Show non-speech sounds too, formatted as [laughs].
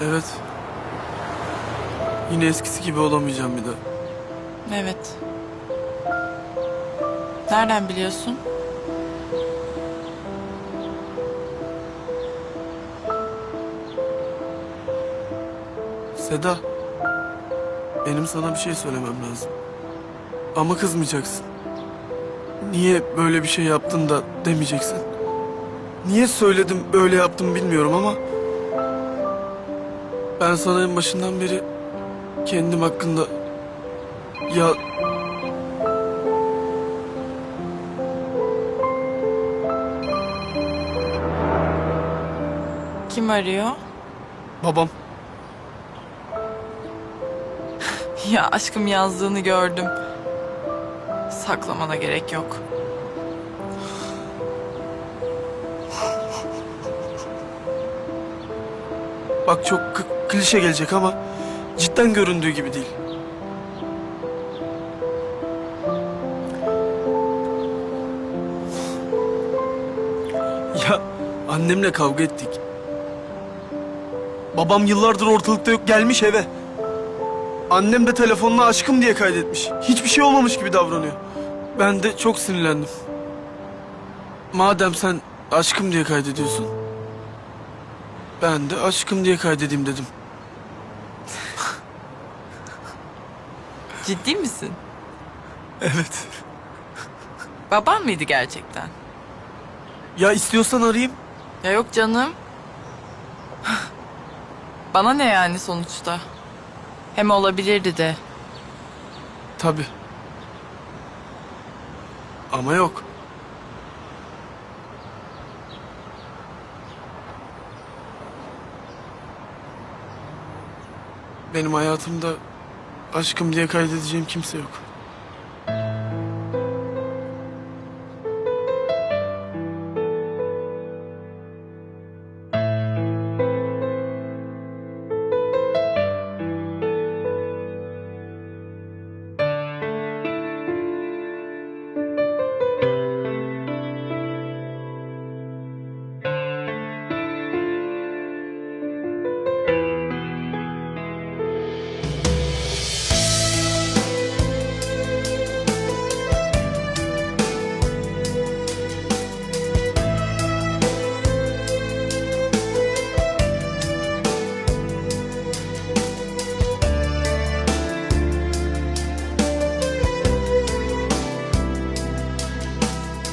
Evet. Yine eskisi gibi olamayacağım bir daha. Evet. Nereden biliyorsun? Seda. Benim sana bir şey söylemem lazım. Ama kızmayacaksın. Niye böyle bir şey yaptın da demeyeceksin. Niye söyledim öyle yaptım bilmiyorum ama... Ben sana en başından beri kendim hakkında... Ya Kim arıyor? babam [laughs] Ya aşkım yazdığını gördüm. Saklamana gerek yok. bak çok klişe gelecek ama cidden göründüğü gibi değil. Ya annemle kavga ettik. Babam yıllardır ortalıkta yok gelmiş eve. Annem de telefonuna aşkım diye kaydetmiş. Hiçbir şey olmamış gibi davranıyor. Ben de çok sinirlendim. Madem sen aşkım diye kaydediyorsun. Ben de aşkım diye kaydedeyim dedim. Ciddi misin? Evet. Baban mıydı gerçekten? Ya istiyorsan arayayım. Ya yok canım. Bana ne yani sonuçta? Hem olabilirdi de. Tabii. Ama yok. Benim hayatımda aşkım diye kaydedeceğim kimse yok.